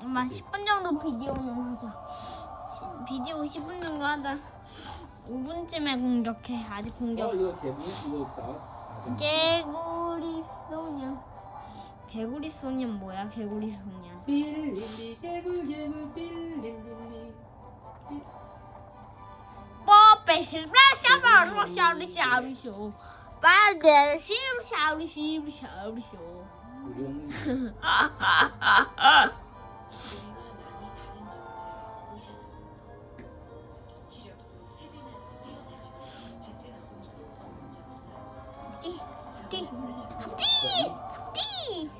엄마 10분 정도 비디오는 하자. 시- 비디오 10분 정도 하자. 5분쯤에 공격해. 아직 어 공격. 이거 개봉 이거 나. 나중에. 개구리 소년. 개구리 소년 뭐야? 개구리 소년. 빌릴리 개굴 개굴 빌릴리. 뽀빼 실바 샤바로 샤우리 샤우리 쇼. 빨대 시루 샤우리 시루 샤우리 쇼. 띠! 띠! 띠! 띠!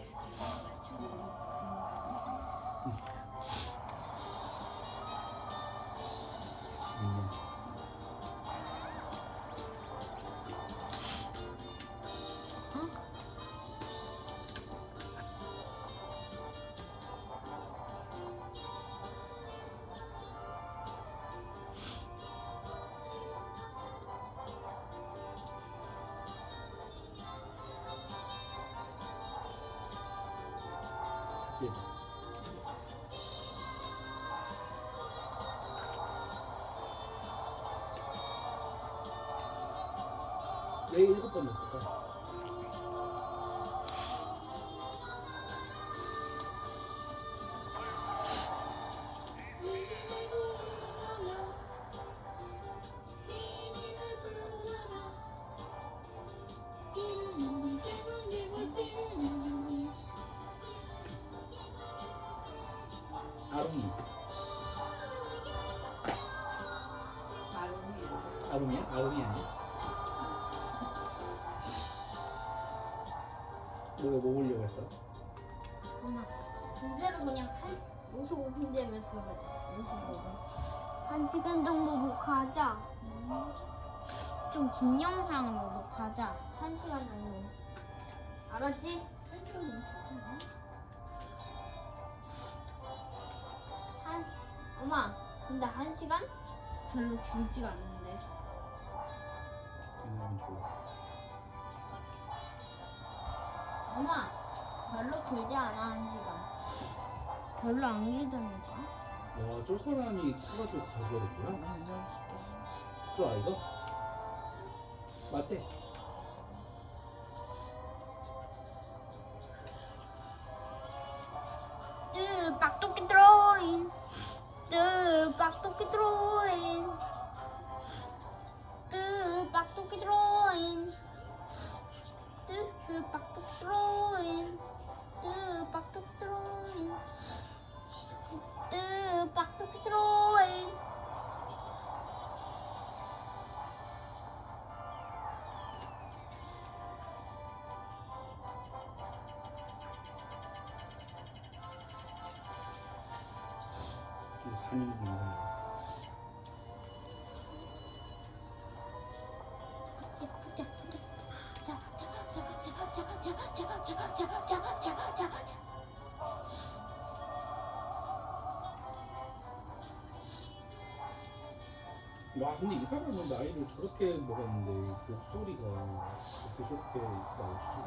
그치. 왜 일곱 번 했을까? 아롱이야? 아롱이 아니야? 너왜 뭐 보려고 했어? 엄마, 이대로 그냥 한 55분째 했어. 55분. 한 시간 정도 녹화하자. 좀 긴 영상으로 녹화하자. 한 시간 정도. 알았지? 한 시간 좋잖아. 한, 엄마, 근데 한 시간? 별로 길지가. 음, 좋아. 엄마, 별로 길지 않아, 한 시간. 별로 안 길다니까. 와, 저 사람이 커가지고 가져버렸구나. 저 아이가? 맞대. 인생. 와, 근데 이 사람은 나이를 저렇게 먹었는데 목소리가 어떻게 저렇게 나오지?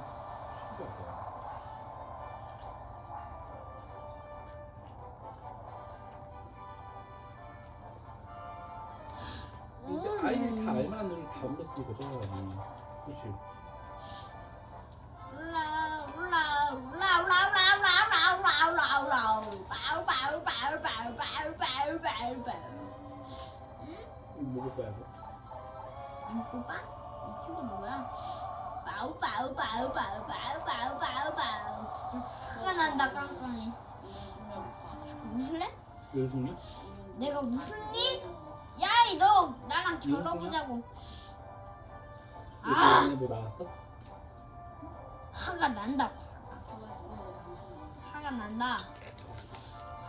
신기하다. 아이들 다 알만한 노래 다 불렀으니까 저 사람이 그렇지 먹을 거야 뭐안 뽑아? 이 친구 뭐야? 바우 바우 바우 바우 바우 바우 바우 바우 진짜 화가 난다 깡깡이 웃을래? 열승이? 내가 웃었니? 야이 너 나랑 결혼보자고. 아! 열승이 뭐 나왔어? 화가 난다. 화가 난다.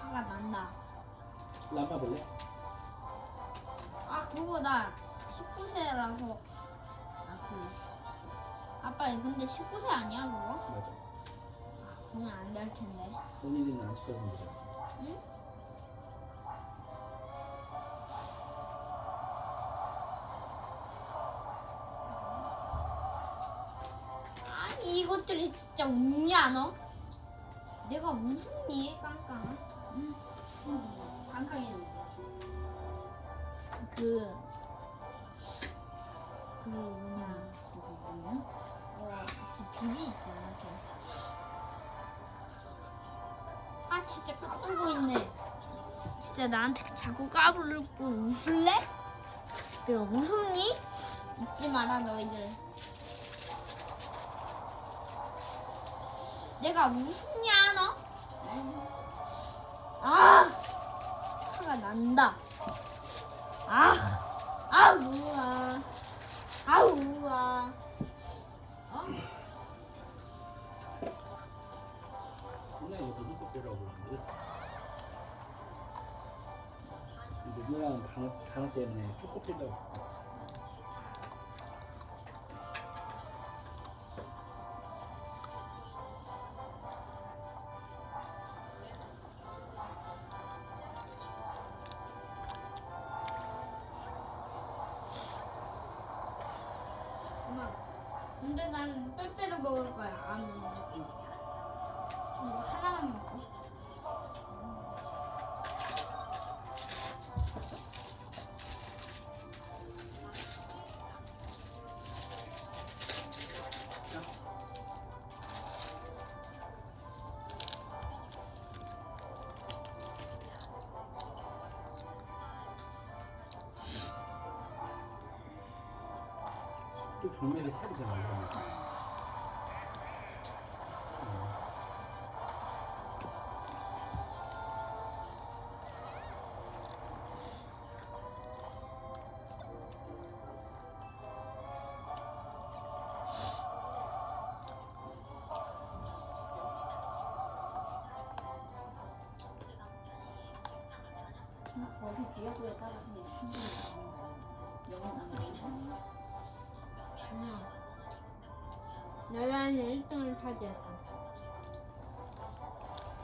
화가 난다. 람마 볼래? 아 그거 나 19세라서. 아 그래. 아빠 근데 19세 아니야 그거? 맞아 그러면 안될 텐데. 본인은 안 시켜준 거잖아. 응? 이것들이 진짜 웃냐 너? 내가 웃니 깡깡? 깡깡이 누구야? 그, 그 뭐냐, 누구 뭐냐? 어, 저 비비 있잖아. 이렇게 아 진짜 까불고 있네. 진짜 나한테 자꾸 까불고 웃을래? 내가 웃음니? 웃지 마라 너희들. 내가 웃냐, 너? 아! 화가 난다. 아! 아, 우와. 아, 이거 무슨 커피라고 그러는데? 이제 누나랑 단어, 때문에 초코피라고 근데 난 빼빼로 먹을 거야. 안 먹을 이거 하나만 먹고. 또 되잖아 이러면. 어. 어디 지역구에 따라서 영어 나무레이션 아 니야. 나라는 1등을 차지했어.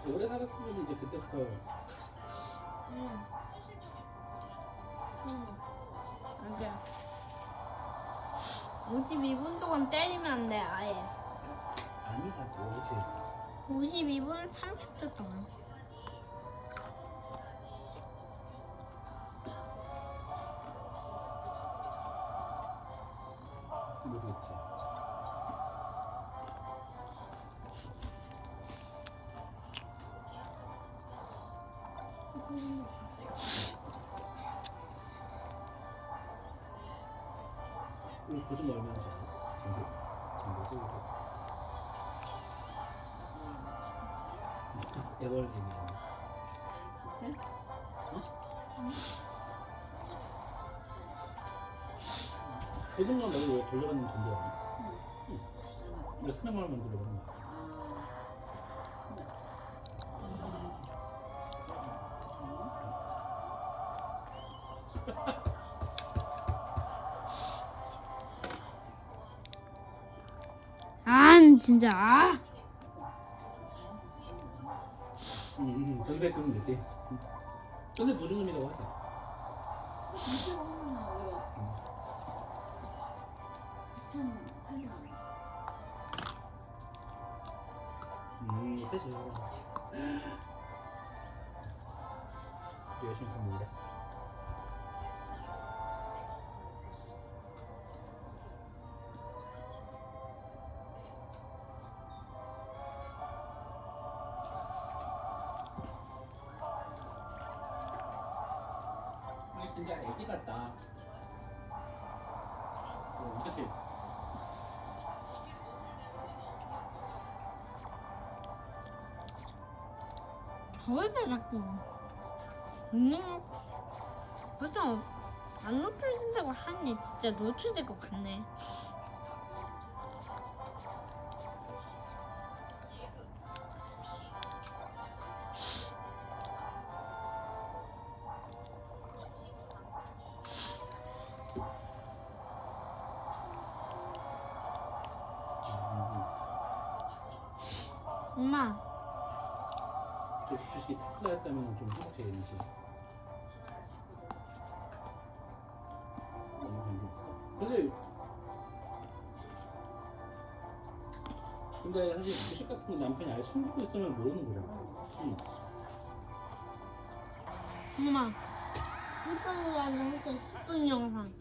오래 살았으면 이제 그때부터 응. 응. 맞아. 52분 동안 때리면 안 돼, 아예. 아니다 뭐지 52분 30초 동안. 보증 얼마인지 알아? 에버리지네 보증만 말고 왜 돌려받는 돈도 아니야? 응. 300만 원만 돌려받는 거야 아, 진짜. 아. 응, 응, 전세 쓰면 되지 응. 전세 보증금이라고 하자 진짜 오는구나 오히려 9,800원 음, 이따 줘 열심히 좀 먹으 진짜 애기 같다. 어, 그치? 어디서 자꾸 웃는 거 벌써 안 노출된다고 하니 진짜 노출될 것 같네 엄마 저 주식이 테슬라였다면 좀 행복해야지. 근데 근데 사실 주식 같은 거 남편이 아예 숨기고 있으면 모르는. 응. 엄마 10분이라는 했어 10분 영상.